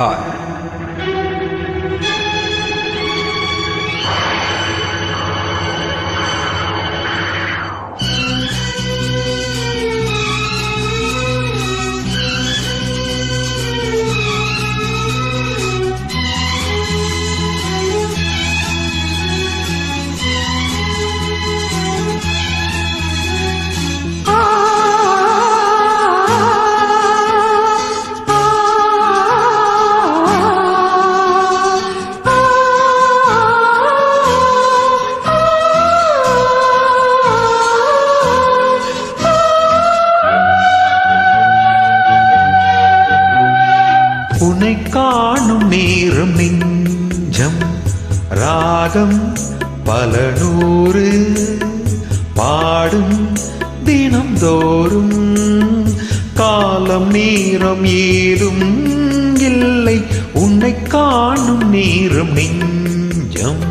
Hi உன்னை காணும் நேரம் நெஞ்சம் ராகம் பல நூறு. பாடும் தினம் தோறும் காலம் நேரம் ஏதும் இல்லை. உன்னை காணும் நேரம் நெஞ்சம்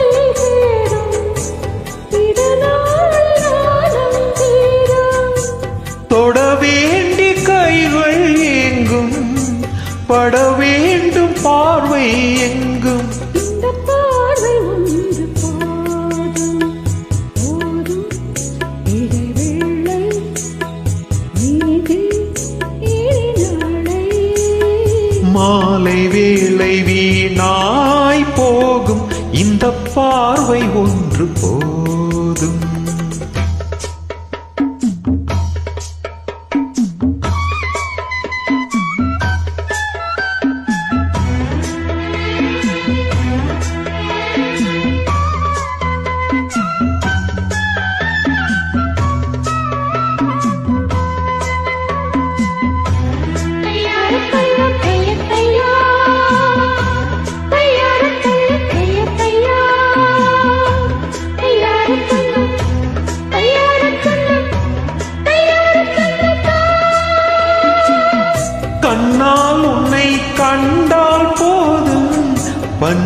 சேரும், திருநாளில் நாளும் தீரும். தொட வேண்டி கைகள் எங்கும் பட மாலை வேளை வீணாய் போகும் இந்த பார்வை ஒன்று போ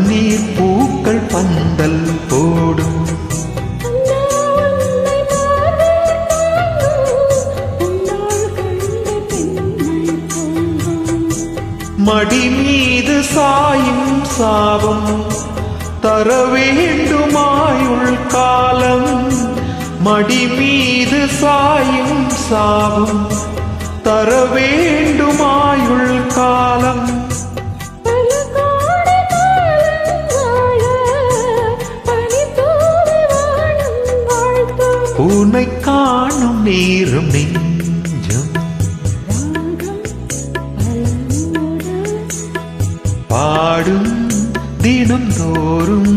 கண்ணீர் பூக்கள் பந்தல் போடும். மடி மீது சாயும் சாபம் தர வேண்டுமாயுள் காலம். மடி மீது சாயும் சாபம் தர வேண்டுமாயுள் உன்னை காணும் நேரம் நெஞ்சம். பாடும் தினம் தோறும்